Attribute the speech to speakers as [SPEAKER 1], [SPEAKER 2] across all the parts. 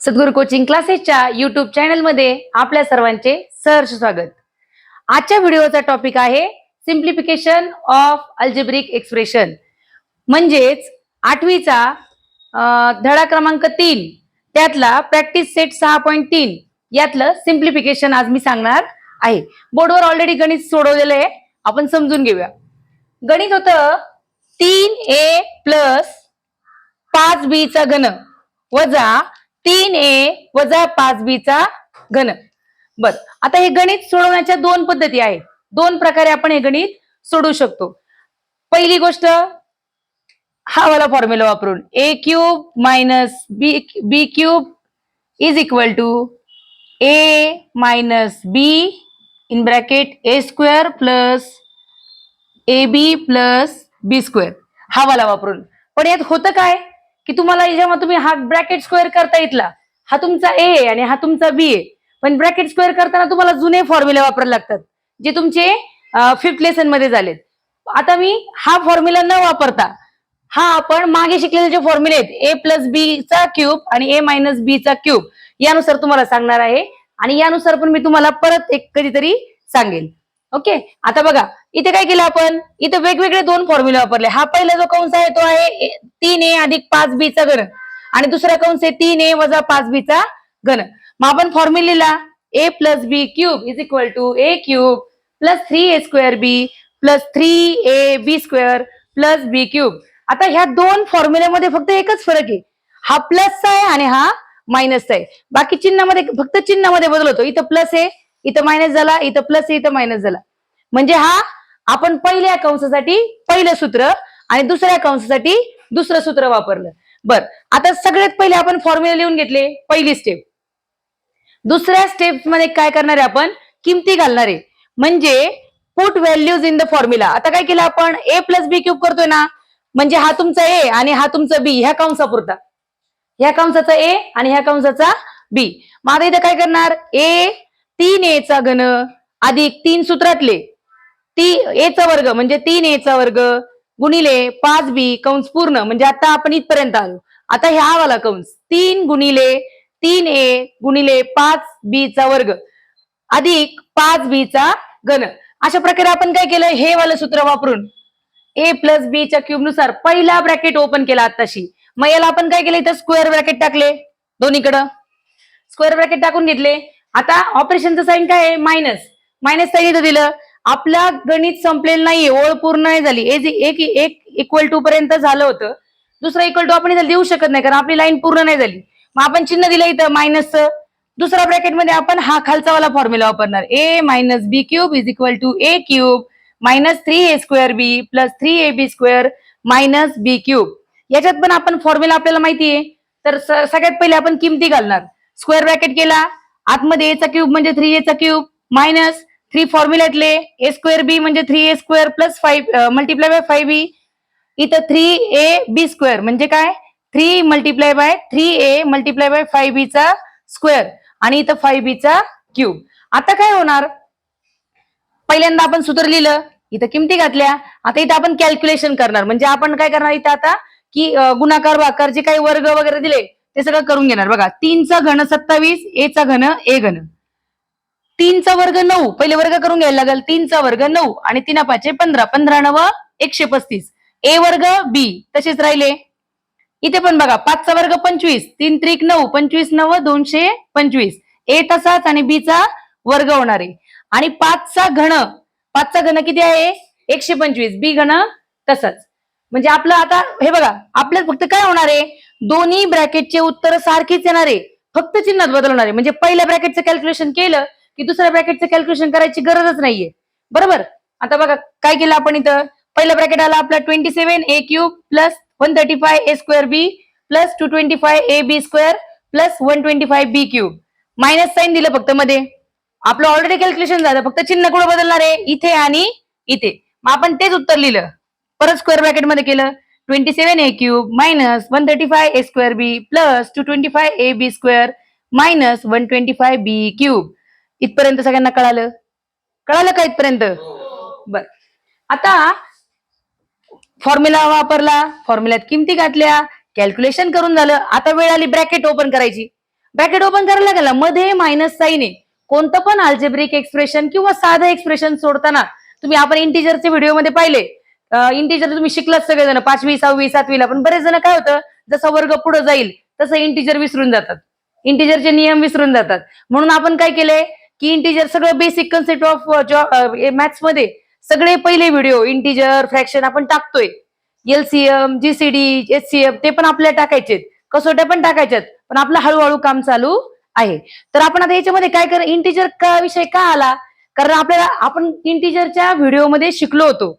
[SPEAKER 1] सद्गुरू coaching क्लासेसच्या YouTube चॅनलमध्ये आपल्या सर्वांचे सहर्ष स्वागत. आजच्या व्हिडिओचा टॉपिक आहे सिम्प्लिफिकेशन ऑफ अल्जेब्रिक एक्सप्रेशन म्हणजेच आठवीचा धडा क्रमांक तीन त्यातला प्रॅक्टिस सेट सहा पॉईंट तीन यातलं सिम्प्लिफिकेशन आज मी सांगणार आहे. बोर्डवर ऑलरेडी गणित सोडवलेलं आहे. आपण समजून घेऊया. गणित होतं तीन ए प्लस पाच बी चा घन वजा तीन ए वजा पाच बी चा घन. बर आता हे गणित सोडवण्याच्या दोन पद्धती आहेत. दोन प्रकारे आपण हे गणित सोडवू शकतो. पहिली गोष्ट हा वाला फॉर्म्युला वापरून A cube minus B B cube is equal to A minus B in bracket A square plus A B plus B square हा वाला वापरून. पण यात होतं काय? की तुम्हाला जेव्हा तुम्ही हा ब्रॅकेट स्क्वेअर करता इथला हा तुमचा ए आहे आणि हा तुमचा बी आहे. पण ब्रॅकेट स्क्वेअर करताना तुम्हाला जुने फॉर्म्युला वापरायला लागतात जे तुमचे फिफ्थ लेसनमध्ये झालेत. आता मी हा फॉर्म्युला न वापरता हा आपण मागे शिकलेले जे फॉर्म्युले आहेत ए प्लस बी चा क्यूब आणि ए मायनस बी चा क्यूब यानुसार तुम्हाला सांगणार आहे. आणि यानुसार पण मी तुम्हाला परत एक कधीतरी सांगेल. ओके आता बघा इथे काय केलं आपण? इथे वेगवेगळे दोन फॉर्म्युले वापरले. हा पहिला जो कंस आहे तो आहे तीन ए अधिक पाच बी चा घन. आणि दुसरा कंस आहे तीन ए वजा पाच बी चा घन. मग आपण फॉर्म्युला लिहिला. A plus B cube is equal to A cube plus three A square B plus three A B square plus B cube. आता ह्या दोन फॉर्म्युल्यामध्ये फक्त एकच फरक आहे. हा प्लसचा आहे आणि हा मायनसचा आहे. बाकी चिन्हामध्ये फक्त चिन्हामध्ये बदल होतो. इथं प्लस आहे इथं मायनस झाला इथं प्लस आहे इथं मायनस झाला. म्हणजे हा आपण पहिल्या कंसासाठी पहिलं सूत्र आणि दुसऱ्या कंसासाठी दुसरं सूत्र वापरलं. बर आता सगळ्यात पहिले आपण फॉर्म्युला लिहून घेतले पहिली स्टेप दुसऱ्या स्टेपमध्ये काय करणार आहे आपण? किमती घालणार आहे. म्हणजे put values in the formula आता काय केलं आपण? ए प्लस बी क्यूब करतोय ना? म्हणजे हा तुमचा ए आणि हा तुमचा बी ह्या कंसापुरता. ह्या कंसाचा ए आणि ह्या कंसाचा बी मग आता इथं काय करणार? ए तीन ए चा घन अधिक तीन सूत्रातले. ती ए चा वर्ग म्हणजे तीन ए चा वर्ग गुणिले पाच बी कंस पूर्ण म्हणजे आता आपण इथपर्यंत आलो. आता ह्या वाला कंस तीन गुणिले तीन ए गुणिले पाच बी चा वर्ग. अधिक पाच बी चा घन. अशा प्रकारे आपण काय केलं? हे वालं सूत्र वापरून ए प्लस बी च्या क्यूबनुसार पहिला ब्रॅकेट ओपन केला आताशी मग याला आपण काय केलं? इथं स्क्वेअर ब्रॅकेट टाकले. दोन्हीकडं. स्क्वेअर ब्रॅकेट टाकून घेतले. आता ऑपरेशनचं साईन काय आहे? मायनस मायनस साईन इथं दिलं. आपला गणित संपलेलं नाहीये ओळ पूर्ण नाही झाली. ए एक एक इक्वल टू पर्यंत झालं होतं दुसरा इक्वल टू आपण इथं देऊ शकत नाही कारण आपली लाईन पूर्ण नाही झाली. मग आपण चिन्ह दिलं इथं मायनसचं दुसऱ्या ब्रॅकेटमध्ये आपण हा खालचा वाला फॉर्म्युला वापरणार. A minus B cube is equal to A cube minus three A square B plus three A B square minus B cube याच्यात पण आपण फॉर्म्युला आपल्याला माहिती आहे तर सगळ्यात पहिले आपण किमती घालणार. स्क्वेअर ब्रॅकेट केला. आतमध्ये एचा क्यूब म्हणजे थ्री एचा क्यूब मायनस थ्री फॉर्म्युल्यातले ए स्क्वेअर बी म्हणजे three A square plus five multiply by five B इथं थ्री ए बी स्क्वेअर म्हणजे काय? Three multiply by three A multiply by five B चा स्क्वेअर आणि इथं फाईव्ह बी e चा cube आता काय होणार? पहिल्यांदा आपण सूत्र लिहिलं इथं किमती घातल्या आता इथं आपण कॅल्क्युलेशन करणार. म्हणजे आपण काय करणार इथं आता? की गुणाकार वाकार जे काही वर्ग वगैरे दिले ते सगळं करून घेणार. बघा तीनचा घन सत्तावीस ए चा घन ए घन. तीनचा वर्ग नऊ. पहिले वर्ग करून घ्यायला लागेल. तीनचा वर्ग नऊ. आणि तीन पाचशे पंधरा. पंधरा नव एकशे पस्तीस. ए वर्ग बी. तसेच राहिले. इथे पण बघा पाचचा वर्ग पंचवीस. तीन त्रिक नऊ. पंचवीस नव दोनशे पंचवीस. ए तसाच आणि बीचा वर्ग होणार आहे. आणि पाचचा घन. पाचचा घन किती आहे? एकशे पंचवीस. बी घन तसंच. म्हणजे आपलं आता हे बघा आपल्यात फक्त काय होणार आहे? दोन्ही ब्रॅकेटचे उत्तर सारखीच येणार आहे. फक्त चिन्हात बदल होणार आहे. म्हणजे पहिल्या ब्रॅकेटचं कॅल्क्युलेशन केलं की दुसऱ्या ब्रॅकेटचं कॅल्क्युलेशन करायची गरजच नाहीये. बरोबर? आता बघा काय केलं आपण इथं? पहिला ब्रॅकेट आला आपला twenty seven A cube plus one thirty five A square B plus two twenty five A B square plus one twenty five B cube minus sign दिलं फक्त मध्ये. आपलं ऑलरेडी कॅल्क्युलेशन झालं. फक्त चिन्ह कुठं बदलणार आहे? इथे आणि इथे. मग आपण तेच उत्तर लिहिलं. परत स्क्वेअर ब्रॅकेटमध्ये केलं. Twenty seven A cube minus one thirty five A square B plus two twenty five A B square minus one twenty five B cube इथपर्यंत सगळ्यांना कळालं? कळालं का इथपर्यंत? बर. आता फॉर्म्युला वापरला फॉर्म्युल्यात किमती घातल्या कॅल्क्युलेशन करून झालं. आता वेळ आली ब्रॅकेट ओपन करायची. ब्रॅकेट ओपन करायला लागेल. ना मध्ये मायनस साईन आहे. कोणतं पण अल्जेब्रिक एक्सप्रेशन किंवा साधं एक्सप्रेशन सोडताना तुम्ही आपण इंटिजरचे व्हिडिओमध्ये पाहिले. इंटिजर तुम्ही शिकलात सगळेजण. पाचवी सहावी सातवीला. पण बरेच जण काय होतं? जसा वर्ग पुढे जाईल तसं इंटिजर विसरून जातात. इंटिजरचे नियम विसरून जातात. म्हणून आपण काय केलंय? की इंटिजर सगळं बेसिक कन्सेप्ट ऑफ मॅथ्समध्ये सगळे पहिले व्हिडिओ इंटिजर फ्रॅक्शन आपण टाकतोय. एलसीएम जीसीडी एचसीएम ते पण आपल्याला टाकायचे कसोट्या पण टाकायच्यात पण आपलं हळूहळू काम चालू आहे. तर आपण आता याच्यामध्ये काय कर इंटिजर का विषय का आला? कारण आपल्याला आपण इंटिजरच्या व्हिडिओमध्ये शिकलो होतो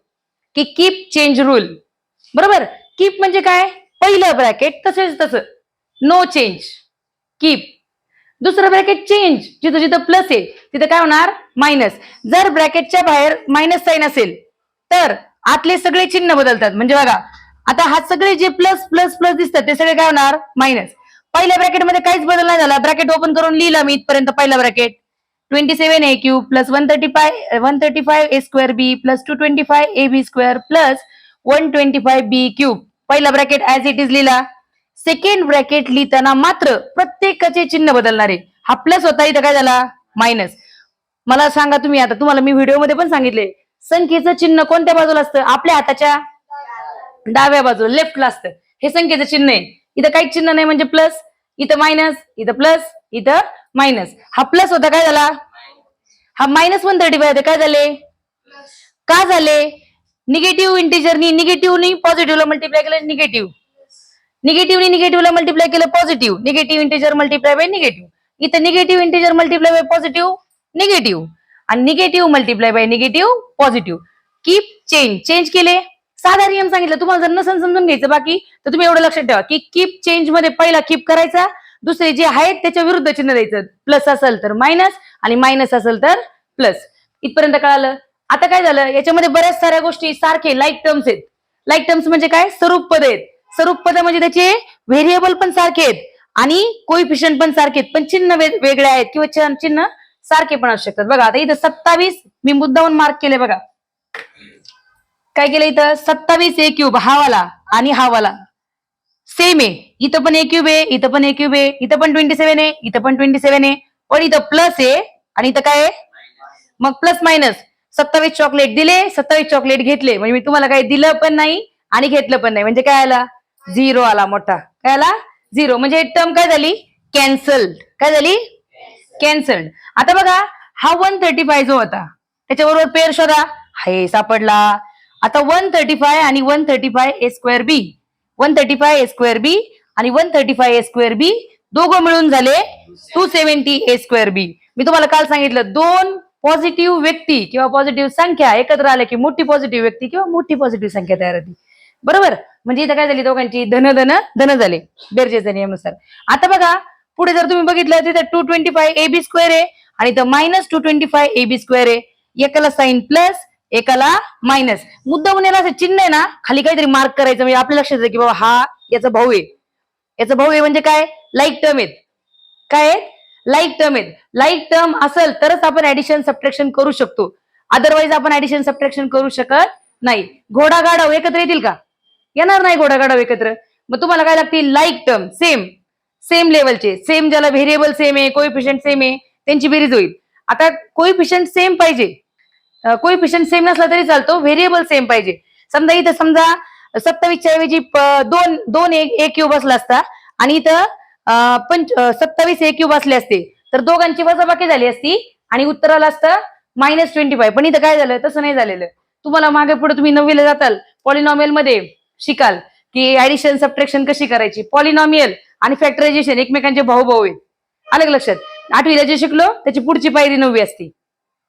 [SPEAKER 1] की कीप चेंज रूल बरोबर? कीप म्हणजे काय? पहिलं ब्रॅकेट तसेच तसं. नो चेंज कीप दुसरं ब्रॅकेट चेंज जिथं जिथं प्लस आहे तिथं काय होणार? मायनस जर ब्रॅकेटच्या बाहेर मायनस साईन असेल तर आतले सगळे चिन्ह बदलतात. म्हणजे बघा आता हा सगळे जे प्लस प्लस प्लस दिसतात ते सगळे काय होणार? मायनस पहिल्या ब्रॅकेटमध्ये काहीच बदल नाही झाला. ब्रॅकेट ओपन करून लिहिला मी इथपर्यंत पहिला bracket twenty seven A cube plus one thirty five one thirty five A square B plus two twenty five A B square plus one twenty five B cube पहिला ब्रॅकेट ऍज इट इज लिहिला. Second bracket लिहिताना मात्र प्रत्येकाचे चिन्ह बदलणार. हा plus होता इथं काय झाला? मायनस मला सांगा तुम्ही आता तुम्हाला मी व्हिडिओमध्ये पण सांगितले. संख्येचं चिन्ह कोणत्या बाजूला असतं? आपल्या हाताच्या डाव्या बाजूला लेफ्टला असतं. हे संख्येचं चिन्ह आहे. इथं काहीच चिन्ह नाही म्हणजे प्लस इथं मायनस इथं प्लस इथं मायनस हा प्लस होता काय झाला? हा मायनस वन थर्टी फाय काय झाले? का झाले? निगेटिव्ह इंटिजरनी निगेटिव्हनी पॉझिटिव्हला मल्टिप्लाय केलं निगेटिव्ह निगेटिव्हने निगेटिव्हला मल्टिप्लाय केलं positive negative integer multiply by negative इथं negative integer multiply by positive negative आणि negative multiply by negative positive keep change change केले. साधा नियम सांगितलं. तुम्हाला जर नसन समजून घ्यायचं बाकी तर तुम्ही एवढं लक्षात ठेवा की कीप चेंजमध्ये पहिला कीप करायचा दुसरे जे आहेत त्याच्या विरुद्ध चिन्ह द्यायचं. प्लस असेल तर मायनस आणि मायनस असेल तर प्लस इथपर्यंत कळालं? आता काय झालं? याच्यामध्ये बऱ्याच साऱ्या गोष्टी सारखे लाईक टर्म्स आहेत. लाईक टर्म्स म्हणजे काय? स्वरूप पद आहेत. स्वरूप पद म्हणजे त्याचे व्हेरिएबल पण सारखे आहेत आणि कोइफिशियंट पण सारखे आहेत. पण चिन्ह वेगळे आहेत किंवा चिन्ह सारखे पण असू शकतात. बघा आता इथं सत्तावीस मी मुद्दाहून मार्क केले बघा. काय केलं इथं? सत्तावीस ए क्यूब हा वाला आणि हावाला सेम आहे इथं पण ए क्यूब आहे इथं पण ए क्यूब आहे इथं पण ट्वेंटी सेव्हन आहे इथं पण ट्वेंटी सेव्हन आहे पण इथं प्लस आहे आणि इथं काय आहे मग प्लस मायनस सत्तावीस चॉकलेट दिले सत्तावीस चॉकलेट घेतले. म्हणजे मी तुम्हाला काही दिलं पण नाही आणि घेतलं पण नाही. म्हणजे काय आला? झिरो आला मोठा. काय आला? झिरो. म्हणजे टर्म काय झाली? कॅन्सल्ड काय झाली? कॅन्सल्ड आता बघा हा वन थर्टी फाय जो होता त्याच्याबरोबर पेअर शोधा. हे सापडला. आता वन थर्टी फाय आणि one thirty five A square B one thirty five A square B आणि one thirty five A square B दोघं मिळून झाले two seventy A square B मी तुम्हाला काल सांगितलं दोन पॉझिटिव्ह व्यक्ती किंवा पॉझिटिव्ह संख्या एकत्र आल्या की मोठी पॉझिटिव्ह व्यक्ती किंवा मोठी पॉझिटिव्ह संख्या तयार होती. बरोबर? म्हणजे इथं काय झाली दोघांची? धन धन धन झाले. बेरजेच्या नियमानुसार. आता बघा पुढे जर तुम्ही बघितलं तिथं two twenty five A B square आहे आणि इथं minus two twenty five A B square आहे. एकाला साईन प्लस एकाला मायनस मुद्दा उन्हाला असं चिन्ह आहे ना खाली काहीतरी मार्क करायचं म्हणजे आपल्या लक्षात येतं की बाबा हा याचा भाऊ आहे. याचा भाऊ आहे म्हणजे काय? लाईक टर्म आहेत. काय लाईक टर्म आहेत. लाईक टर्म असेल तरच आपण ऍडिशन सबट्रॅक्शन करू शकतो. अदरवाईज आपण ऍडिशन सबट्रॅक्शन करू शकत नाही. घोडा गाडव एकत्र येतील का? येणार नाही घोडा एकत्र. मग तुम्हाला काय लागतील? लाईक टर्म सेम सेम लेवलचे सेम ज्याला व्हेरिएबल सेम आहे कोइफिशियंट सेम आहे त्यांची बेरीज होईल. आता कोइफिशियंट सेम पाहिजे. कोइफिशियंट सेम नसला तरी चालतो व्हेरिएबल सेम पाहिजे. समजा इथं समजा सत्तावीसच्या ऐवजी दोन दोन एक एक क्यूब असला असता आणि इथं पंच सत्तावीस एक क्यूब असले असते तर दोघांची वजाबाकी झाली असती आणि उत्तराला असतं मायनस ट्वेंटी फाय पण इथं काय झालं? तसं नाही झालेलं. तुम्हाला मागे पुढे तुम्ही नववीला जाताल पॉलिनॉमियलमध्ये शिकाल की ऍडिशन सबट्रॅक्शन कशी करायची? पॉलिनॉमियल आणि फॅक्टरायझेशन एकमेकांचे भाऊ भाऊ आहेत. आलं का लक्षात? आठवीला जे शिकलो त्याची पुढची पायरी नववी असती.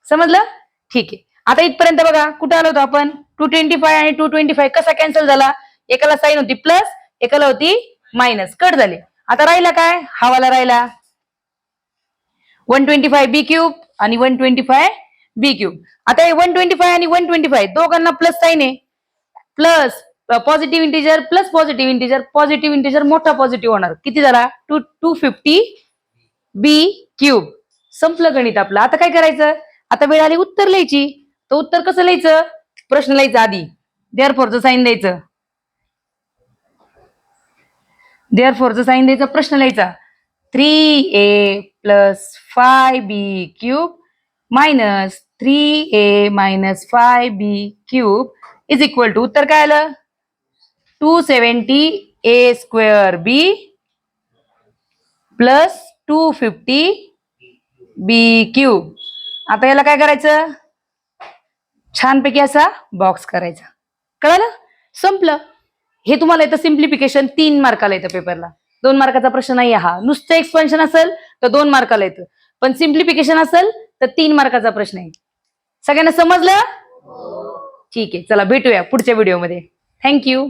[SPEAKER 1] समजलं? ठीक आहे. आता इथपर्यंत बघा कुठं आलो होतो आपण? टू ट्वेंटी फाय आणि टू ट्वेंटी फाय कसा कॅन्सल झाला? एकाला साईन होती प्लस एकाला होती मायनस कट झाले. आता राहिला काय? हवाला राहिला. One twenty five B cube आणि one twenty five B cube आता हे वन ट्वेंटी फाय आणि वन ट्वेंटी फाय दोघांना प्लस साईन आहे. Plus positive integer plus positive integer positive integer मोठा पॉझिटिव्ह होणार. किती झाला? Two two fifty B cube संपलं गणित आपलं. आता काय करायचं? आता वेळ आली उत्तर लिहायची. तर उत्तर कसं लिहायचं? प्रश्न लिहायचा आधी. देअर फॉरचं साईन द्यायचं. देअर फॉरचं साईन द्यायचं. प्रश्न लिहायचा. Three A plus five B cube minus three A minus five B cube is equal to उत्तर काय आलं? Two seventy A square B plus two fifty B cube. आता याला काय करायचं? छानपैकी असा बॉक्स करायचा. कळालं? संपलं. हे तुम्हाला येतं सिम्प्लिफिकेशन तीन मार्काला येतं पेपरला दोन मार्काचा प्रश्न नाही हा. नुसतं एक्सपेन्शन असेल तर दोन मार्काला येतं पण सिम्प्लिफिकेशन असेल तर तीन मार्काचा प्रश्न आहे. सगळ्यांना समजलं? ठीक आहे. चला भेटूया पुढच्या व्हिडिओमध्ये थँक्यू